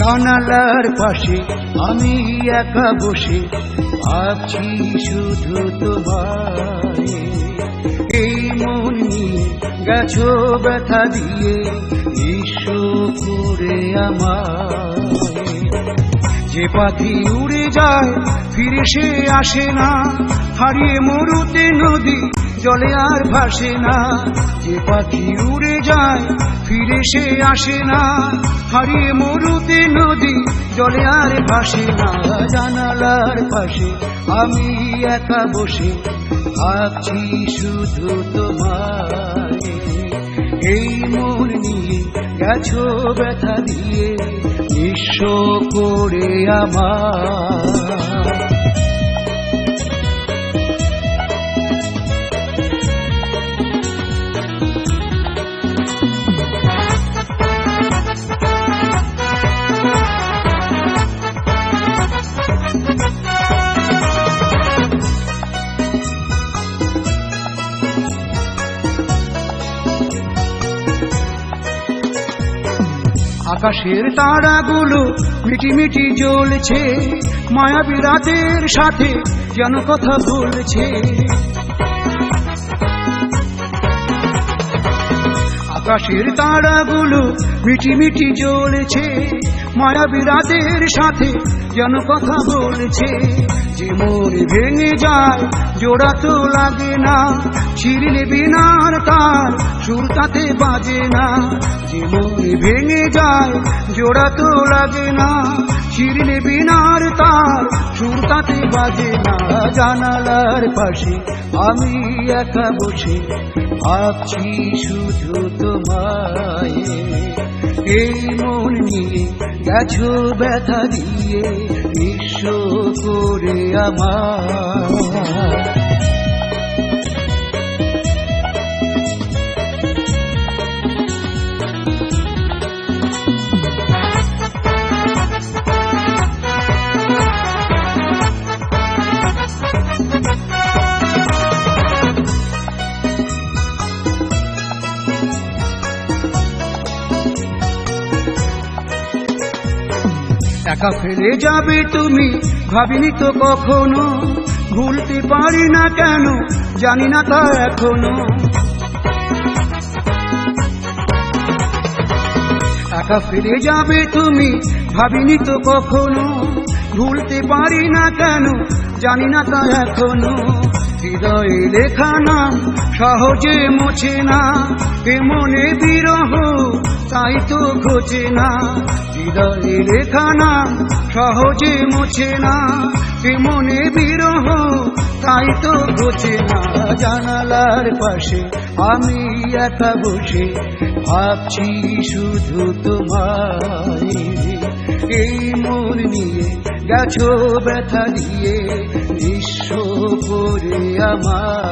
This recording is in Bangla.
জানালার পাশে আমি একা বসে ভাবছি শুধু তোমায়। এই মন নিয়ে গেছো ব্যথা দিয়ে বিশ্ব করে আমায়। যে পাখি উড়ে যায়, ফিরে সে আসে না। হারিয়ে মরুতে নদী, জলে আর ভাসে না। যে পাখি উড়ে যায় ফিরে সে আসে না হারিয়ে মরুতে নদী জলে আর ভাসে না, জানালার পাশে আমি একা বসে ভাবছি শুধু তোমার এই মন নিয়ে গেছো ব্যথা দিয়ে বিশ্ব করে আমার আকাশের তারাগুলো মিটি মিটি জ্বলছে। মায়াবী রাতের সাথে যেন কথা বলছে। আকাশের তারাগুলো মিটি মিটি জ্বলছে রাতের সাথে যেন কথা বলছে। যে মোর ভেঙে যায়, জোড়া তো লাগে না। ছিড়লে বিনার তার তাতে বাজে না মোর ভেঙে যায়, জোড়া তো লাগে না, ছিড়লে বিনার তার, সুর তাতে বাজে না, জানালার পাশে আমি একা বসে ভাবছি শুধু তোমায়। এই মন নিয়ে গেছো ব্যথা দিয়ে বিশ্ব করে আমার একা ফেলে যাবে তুমি, ভাবিনি তো কখনো। ভুলতে পারি না কেন, জানি না তা এখনও। একা ফিরে যাবে তুমি, ভাবিনি তো কখনো। ভুলতে পারি না কেন, জানি না তা এখনও। হৃদয়ে লেখা নাম সহজে মোছে না। এ মনে বিরহ, তাই তো ঘোচে না। হৃদয়ে লেখা নাম সহজে মোছে না। এ মনে বিরহ, তাই তো ঘোচে না। জানালার পাশে আমি একা বসে ভাবছি শুধু তোমায়। এই মন নিয়ে গেছো ব্যথা দিয়ে করে আমার